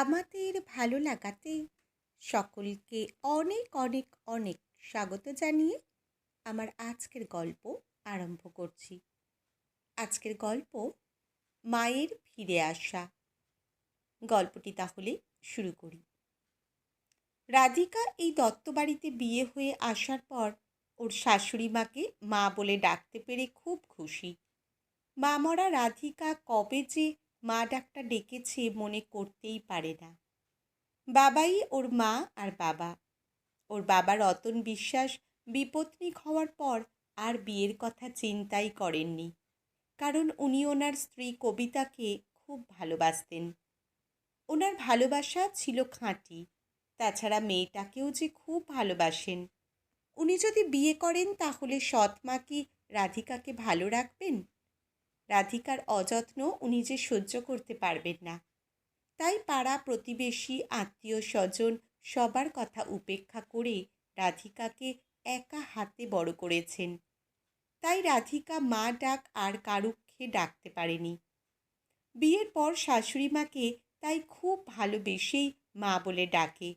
আমাদের ভালো লাগাতে সকলকে অনেক অনেক অনেক স্বাগত জানিয়ে আমার আজকের গল্প আরম্ভ করছি। আজকের গল্প মায়ের ফিরে আসা। গল্পটি তাহলে শুরু করি। রাধিকা এই দত্তবাড়িতে বিয়ে হয়ে আসার পর ওর শাশুড়ি মাকে মা বলে ডাকতে পেরে খুব খুশি। মা মরা রাধিকা কবে যে মা ডাকটা ডেকেছে মনে করতেই পারে না। বাবাই ওর মা আর বাবা। ওর বাবা রতন বিশ্বাস বিপত্নিক হওয়ার পর আর বিয়ের কথা চিন্তাই করেননি। কারণ উনি ওনার স্ত্রী কবিতাকে খুব ভালোবাসতেন। ওনার ভালোবাসা ছিল খাঁটি, তাছাড়া মেয়েটাকেও যে খুব ভালোবাসেন। উনি যদি বিয়ে করেন তাহলে সৎ মা কি রাধিকাকে ভালো রাখবেন? রাধিকার অযত্ন উনি যে সহ্য করতে পারবেন না। তাই পাড়া প্রতিবেশী, আত্মীয় স্বজন সবার কথা উপেক্ষা করে রাধিকাকে একা হাতে বড় করেছেন। তাই রাধিকা মা ডাক আর কারুক্ষে ডাকতে পারেনি। বিয়ের পর শাশুড়ি মাকে তাই খুব ভালোবেসেই মা বলে ডাকে।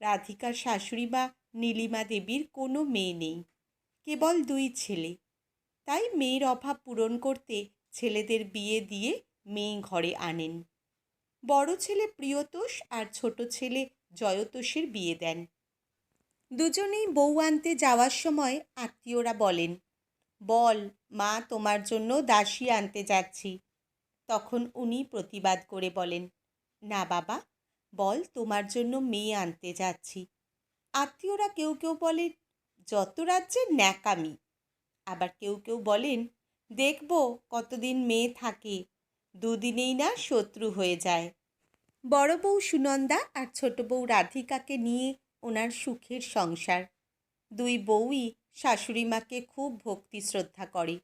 রাধিকার শাশুড়ি মা, নীলিমা দেবীর কোনো মেয়ে নেই, কেবল দুই ছেলে। তাই মেয়ের অভাব পূরণ করতে ছেলেদের বিয়ে দিয়ে মেয়ে ঘরে আনেন। বড় ছেলে প্রিয়তোষ আর ছোট ছেলে জয়তোষের বিয়ে দেন। দুজনেই বউ আনতে যাওয়ার সময় আত্মীয়রা বলেন, বল, মা তোমার জন্য দাসী আনতে যাচ্ছি। তখন উনি প্রতিবাদ করে বলেন, না বাবা, বল তোমার জন্য মেয়ে আনতে যাচ্ছি। আত্মীয়রা কেউ কেউ বলেন, যত রাজ্যের ন্যাকামি। আবার কেউ কেউ বলেন, দেখব কতদিন মেয়ে থাকে, দুদিনেই না শত্রু হয়ে যায়। বড় বউ সুনন্দা আর ছোট বউ রাধিকাকে নিয়ে ওনার সুখের সংসার। দুই বউই শাশুড়ি মাকে খুব ভক্তি শ্রদ্ধা করে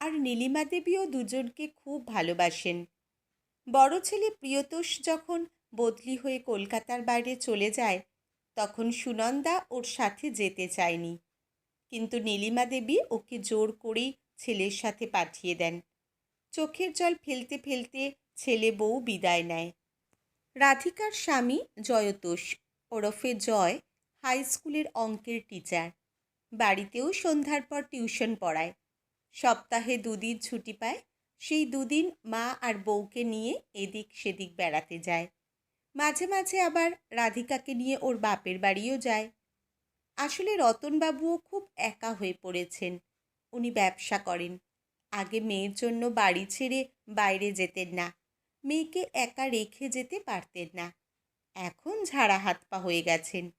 আর নীলিমা দেবীও দুজনকে খুব ভালোবাসেন। বড় ছেলে প্রিয়তোষ যখন বদলি হয়ে কলকাতার বাইরে চলে যায়, তখন সুনন্দা ওর সাথে যেতে চায়নি। কিন্তু নীলিমা দেবী ওকে জোর করেই ছেলের সাথে পাঠিয়ে দেন। চোখের জল ফেলতে ফেলতে ছেলে বউ বিদায় নেয়। রাধিকার স্বামী জয়তোষ ওরফে জয় হাই স্কুলের অঙ্কের টিচার। বাড়িতেও সন্ধ্যার পর টিউশন পড়ায়। সপ্তাহে দুদিন ছুটি পায়। সেই দুদিন মা আর বউকে নিয়ে এদিক সেদিক বেড়াতে যায়। মাঝে মাঝে আবার রাধিকাকে নিয়ে ওর বাপের বাড়িও যায়। আসলে রতনবাবুও খুব একা হয়ে পড়েছেন। উনি ব্যবসা করেন। আগে মেয়ের জন্য বাড়ি ছেড়ে বাইরে যেতেন না। মেয়েকে একা রেখে যেতে পারতেন না। এখন ঝাড়া হাত পা হয়ে গেছেন।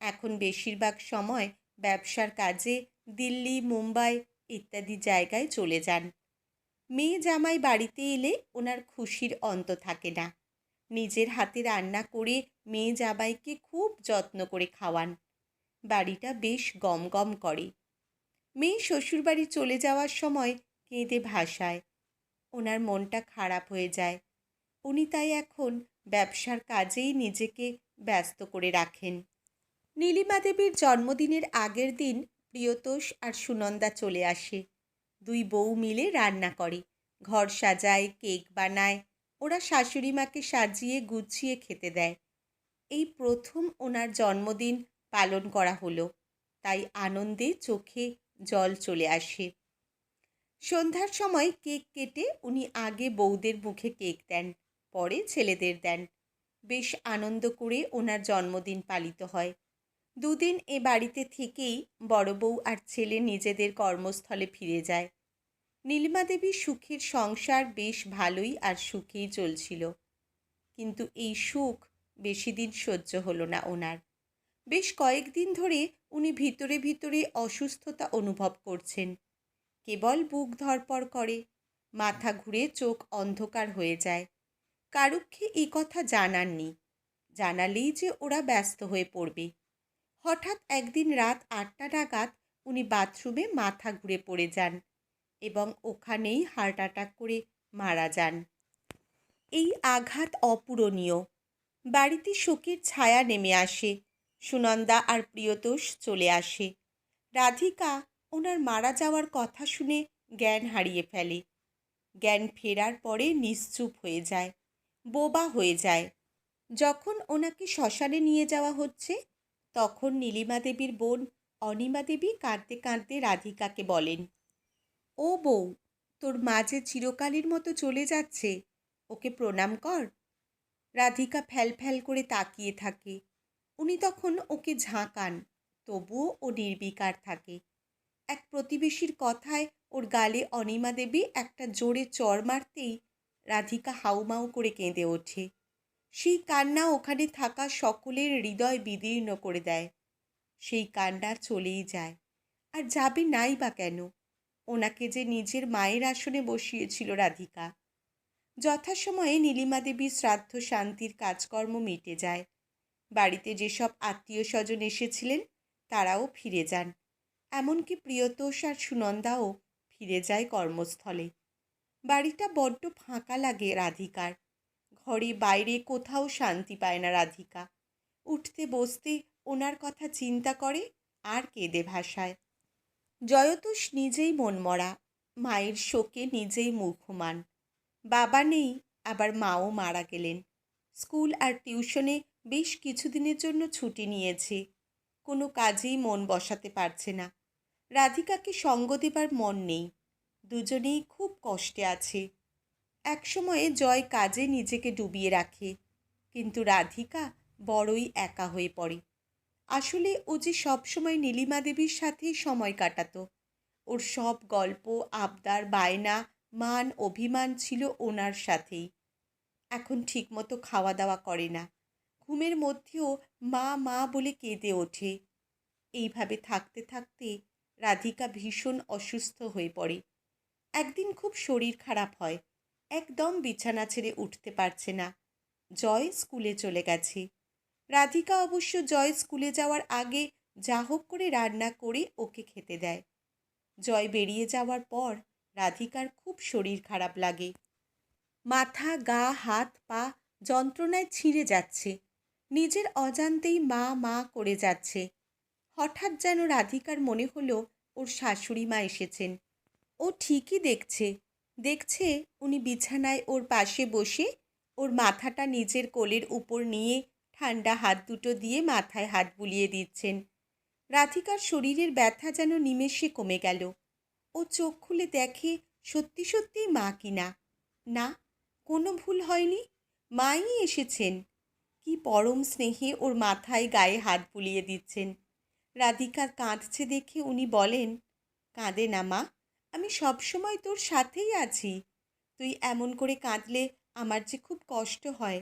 এখন বেশিরভাগ সময় ব্যবসার কাজে দিল্লি, মুম্বাই ইত্যাদি জায়গায় চলে যান। মেয়ে জামাই বাড়িতে এলে ওনার খুশির অন্ত থাকে না। নিজের হাতে রান্না করে মেয়ে জামাইকে খুব যত্ন করে খাওয়ান। বাড়িটা বেশ গম গম করে। মেয়ে শ্বশুরবাড়ি চলে যাওয়ার সময় কেঁদে ভাসায়। ওনার মনটা খারাপ হয়ে যায়। উনি তাই এখন ব্যবসার কাজেই নিজেকে ব্যস্ত করে রাখেন। নীলিমা দেবীর জন্মদিনের আগের দিন প্রিয়তোষ আর সুনন্দা চলে আসে। দুই বউ মিলে রান্না করে। ঘর সাজায়, কেক বানায়। ওরা শাশুড়ি মাকে সাজিয়ে গুছিয়ে খেতে দেয়। এই প্রথম ওনার জন্মদিন পালন করা হলো। তাই আনন্দে চোখে জল চলে আসে। সন্ধ্যার সময় কেক কেটে উনি আগে বউদের মুখে কেক দেন, পরে ছেলেদের দেন। বেশ আনন্দ করে ওনার জন্মদিন পালিত হয়। দুদিন এ বাড়িতে থেকেই বড় বউ আর ছেলে নিজেদের কর্মস্থলে ফিরে যায়। নীলিমা দেবীর সুখের সংসার বেশ ভালোই আর সুখেই চলছিল। কিন্তু এই সুখ বেশি দিন সহ্য হলো না ওনার। বেশ কয়েকদিন ধরে উনি ভিতরে ভিতরে অসুস্থতা অনুভব করছেন। কেবল বুক ধরপড় করে, মাথা ঘুরে চোখ অন্ধকার হয়ে যায়। কারুক্ষে এই কথা জানাননি, জানালেই যে ওরা ব্যস্ত হয়ে পড়বে। হঠাৎ একদিন রাত আটটা নাগাদ উনি বাথরুমে মাথা ঘুরে পড়ে যান এবং ওখানেই হার্ট অ্যাটাক করে মারা যান। এই আঘাত অপূরণীয়। বাড়িতে শোকের ছায়া নেমে আসে সুনন্দা আর প্রিয়তোষ চলে আসে। রাধিকা ওনার মারা যাওয়ার কথা শুনে জ্ঞান হারিয়ে ফেলে। জ্ঞান ফেরার পরে নিশ্চুপ হয়ে যায়, বোবা হয়ে যায়। যখন ওনাকে শ্মশানে নিয়ে যাওয়া হচ্ছে, তখন নীলিমা দেবীর বোন অনিমা দেবী কাঁদতে কাঁদতে রাধিকাকে বলেন, ও বউ, তোর মা যে চিরকালের মতো চলে যাচ্ছে, ওকে প্রণাম কর। রাধিকা ফ্যাল ফ্যাল করে তাকিয়ে থাকে। উনি তখন ওকে ঝাঁকান, তবুও ও নির্বিকার থাকে। এক প্রতিবেশীর কথায় ওর গালে অনিমা দেবী একটা জোরে চর মারতেই রাধিকা হাউমাউ করে কেঁদে ওঠে। সেই কান্না ওখানে থাকা সকলের হৃদয় বিদীর্ণ করে দেয়। সেই কান্না চলেই যায়। আর যাবে নাই বা কেন? ওনাকে যে নিজের মায়ের আসনে বসিয়েছিল রাধিকা। যথাসময়ে নীলিমা দেবীর শ্রাদ্ধ শান্তির কাজকর্ম মিটে যায়। বাড়িতে যেসব আত্মীয় স্বজন এসেছিলেন, তারাও ফিরে যান। এমনকি প্রিয়তোষ আর সুনন্দাও ফিরে যায় কর্মস্থলে। বাড়িটা বড্ড ফাঁকা লাগে রাধিকার। ঘরে বাইরে কোথাও শান্তি পায় না রাধিকা। উঠতে বসতে ওনার কথা চিন্তা করে আর কেঁদে ভাসায়। জয়তোষ নিজেই মনমরা, মায়ের শোকে নিজেই মুখমান বাবা নেই, আবার মাও মারা গেলেন। স্কুল আর টিউশনে বেশ কিছুদিনের জন্য ছুটি নিয়েছে। কোনো কাজেই মন বসাতে পারছে না। রাধিকাকে সঙ্গ দেবার মন নেই। দুজনেই খুব কষ্টে আছে। একসময়ে জয় কাজে নিজেকে ডুবিয়ে রাখে, কিন্তু রাধিকা বড়ই একা হয়ে পড়ে। আসলে ও যে সবসময় নীলিমা দেবীর সাথেই সময় কাটাতো। ওর সব গল্প, আবদার, বায়না, মান, অভিমান ছিল ওনার সাথেই। এখন ঠিকমতো খাওয়া দাওয়া করে না। ঘুমের মধ্যেও মা মা বলে কেঁদে ওঠে। এইভাবে থাকতে থাকতে রাধিকা ভীষণ অসুস্থ হয়ে পড়ে। একদিন খুব শরীর খারাপ হয়। একদম বিছানা ছেড়ে উঠতে পারছে না। জয় স্কুলে চলে গেছে। রাধিকা অবশ্য জয় স্কুলে যাওয়ার আগে যা হোক করে রান্না করে ওকে খেতে দেয়। জয় বেরিয়ে যাওয়ার পর রাধিকার খুব শরীর খারাপ লাগে। মাথা, গা, হাত, পা যন্ত্রণায় ছিঁড়ে যাচ্ছে। নিজের অজান্তেই মা মা করে যাচ্ছে। হঠাৎ যেন রাধিকার মনে হলো ওর শাশুড়ি মা এসেছেন। ও ঠিকই দেখছে। দেখছে উনি বিছানায় ওর পাশে বসে ওর মাথাটা নিজের কোলের উপর নিয়ে ঠান্ডা হাত দুটো দিয়ে মাথায় হাত বুলিয়ে দিচ্ছেন। রাধিকার শরীরের ব্যথা যেন নিমেষে কমে গেল। ও চোখ খুলে দেখে সত্যি সত্যিই মা কিনা না, কোনো ভুল হয়নি? মাই এসেছেন। কি পরম স্নেহে ওর মাথায় গায়ে হাত বুলিয়ে দিচ্ছেন। রাধিকা কাঁদছে দেখে উনি বলেন, কাঁদে না মা, আমি সবসময় তোর সাথেই আছি। তুই এমন করে কাঁদলে আমার যে খুব কষ্ট হয়।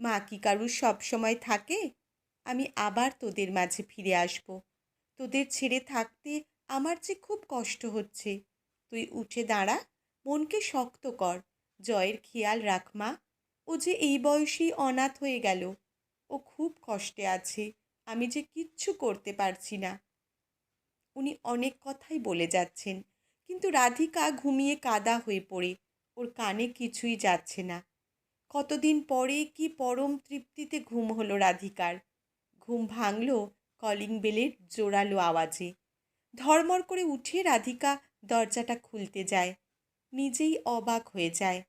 মা কি কারুর সবসময় থাকে? আমি আবার তোদের মাঝে ফিরে আসব। তোদের ছেড়ে থাকতে আমার যে খুব কষ্ট হচ্ছে। তুই উঠে দাঁড়া, মনকে শক্ত কর। জয়ের খেয়াল রাখ মা ও যে এই বয়সেই অনাথ হয়ে গেল। ও খুব কষ্টে আছে, আমি যে কিচ্ছু করতে পারছি না। উনি অনেক কথাই বলে যাচ্ছেন, কিন্তু রাধিকা ঘুমিয়ে কাদা হয়ে পড়ে, ওর কানে কিছুই যাচ্ছে না। কতদিন পরে কি পরম তৃপ্তিতে ঘুম হলো রাধিকার। ঘুম ভাঙল কলিং বেলের জোরালো আওয়াজে। ধর্মর করে উঠে রাধিকা দরজাটা খুলতে যায়, নিজেই অবাক হয়ে যায়।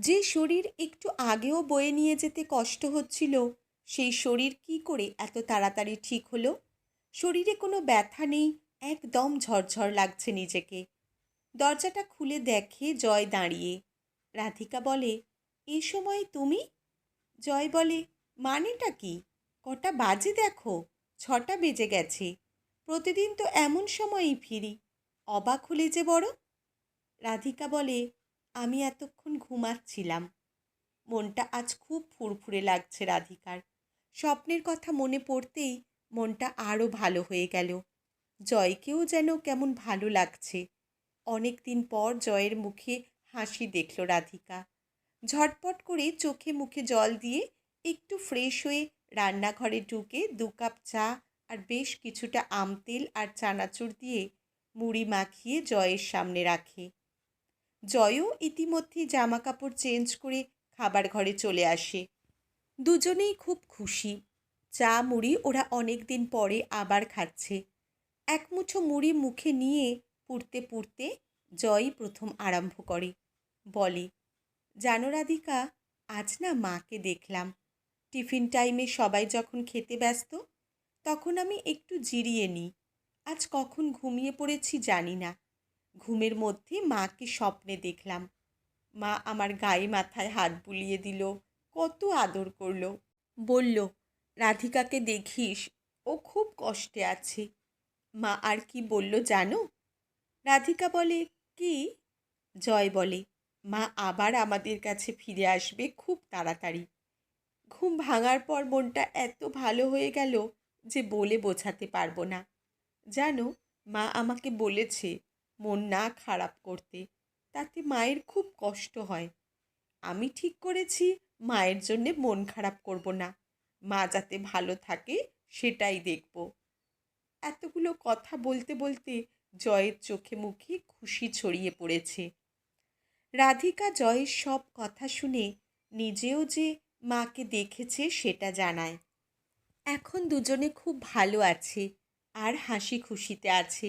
যে শরীর একটু আগেও বয়ে নিয়ে যেতে কষ্ট হচ্ছিল, সেই শরীর কি করে এত তাড়াতাড়ি ঠিক হলো? শরীরে কোনো ব্যথা নেই, একদম ঝরঝর লাগছে নিজেকে। দরজাটা খুলে দেখে জয় দাঁড়িয়ে। রাধিকা বলে, এ সময় তুমি? জয় বলে, মানেটা কি? কটা বাজে দেখো, ছটা বেজে গেছে। প্রতিদিন তো এমন সময়ই ফিরি, অবাক হলে যে বড়? রাধিকা বলে আমি এতক্ষণ ঘুমাচ্ছিলাম। মনটা আজ খুব ফুরফুরে লাগছে রাধিকার। স্বপ্নের কথা মনে পড়তেই মনটা আরও ভালো হয়ে গেল। জয়কেও যেন কেমন ভালো লাগছে। অনেক দিন পর জয়ের মুখে হাসি দেখল রাধিকা। ঝটপট করে চোখে মুখে জল দিয়ে একটু ফ্রেশ হয়ে রান্নাঘরে ঢুকে দু কাপ চা আর বেশ কিছুটা আম তেল আর চানাচুর দিয়ে মুড়ি মাখিয়ে জয়ের সামনে রাখে। জয়ও ইতিমধ্যে জামা কাপড় চেঞ্জ করে খাবার ঘরে চলে আসে। দুজনেই খুব খুশি। চা মুড়ি ওরা অনেক দিন পরে আবার খাচ্ছে। এক মুঠো মুড়ি মুখে নিয়ে পুড়তে পুড়তে জয় প্রথম আরম্ভ করে। বলে, জানো রাধিকা, আজ না মাকে দেখলাম। টিফিন টাইমে সবাই যখন খেতে ব্যস্ত, তখন আমি একটু জিরিয়ে নিই। আজ কখন ঘুমিয়ে পড়েছি জানি না। ঘুমের মধ্যে মাকে স্বপ্নে দেখলাম। মা আমার গায়ে মাথায় হাত বুলিয়ে দিল, কত আদর করল। বলল, রাধিকাকে দেখিস, ও খুব কষ্টে আছে মা আর কি বলল জানো? রাধিকা বলে, কি জয় বলে, মা আবার আমাদের কাছে ফিরে আসবে খুব তাড়াতাড়ি ঘুম ভাঙার পর মনটা এত ভালো হয়ে গেল যে বলে বোঝাতে পারব না। জানো, মা আমাকে বলেছে মন না খারাপ করতে, তাতে মায়ের খুব কষ্ট হয়। আমি ঠিক করেছি, মায়ের জন্যে মন খারাপ করব না। মা যাতে ভালো থাকে, সেটাই দেখব। এতগুলো কথা বলতে বলতে জয়ের চোখে মুখে খুশি ছড়িয়ে পড়েছে। রাধিকা জয়ের সব কথা শুনে নিজেও যে মাকে দেখেছে সেটা জানায়। এখন দুজনে খুব ভালো আছে, আর হাসি খুশিতে আছে।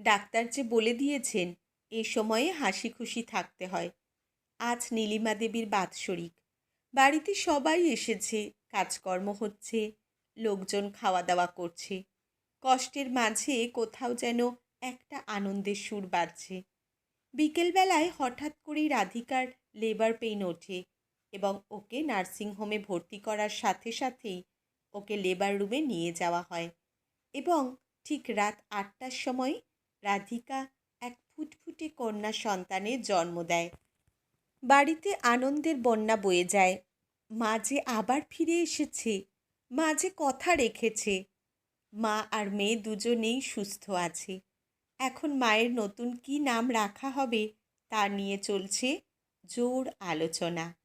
ডাক্তার যে বলে দিয়েছেন, এ সময়ে হাসি খুশি থাকতে হয়। আজ নীলিমা দেবীর বাৎসরিক। বাড়িতে সবাই এসেছে, কাজকর্ম হচ্ছে, লোকজন খাওয়া দাওয়া করছে। কষ্টের মাঝে কোথাও যেন একটা আনন্দের সুর বাজছে। বিকেলবেলায় হঠাৎ করেই রাধিকার লেবার পেইন ওঠে এবং ওকে নার্সিংহোমে ভর্তি করার সাথে সাথেই ওকে লেবার রুমে নিয়ে যাওয়া হয় এবং ঠিক রাত আটটার সময় রাধিকা এক ফুটফুটে কন্যা সন্তানের জন্ম দেয়। বাড়িতে আনন্দের বন্যা বয়ে যায়। মা যে আবার ফিরে এসেছে, মা যে কথা রেখেছে, মা আর মেয়ে দুজনেই সুস্থ আছে। এখন মায়ের নতুন কি নাম রাখা হবে তা নিয়ে চলছে জোর আলোচনা।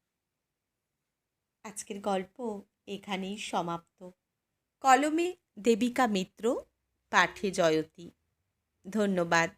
আজকের গল্প এখানেই সমাপ্ত। কলমে দেবিকা মিত্র, পাঠে জয়তী। ধন্যবাদ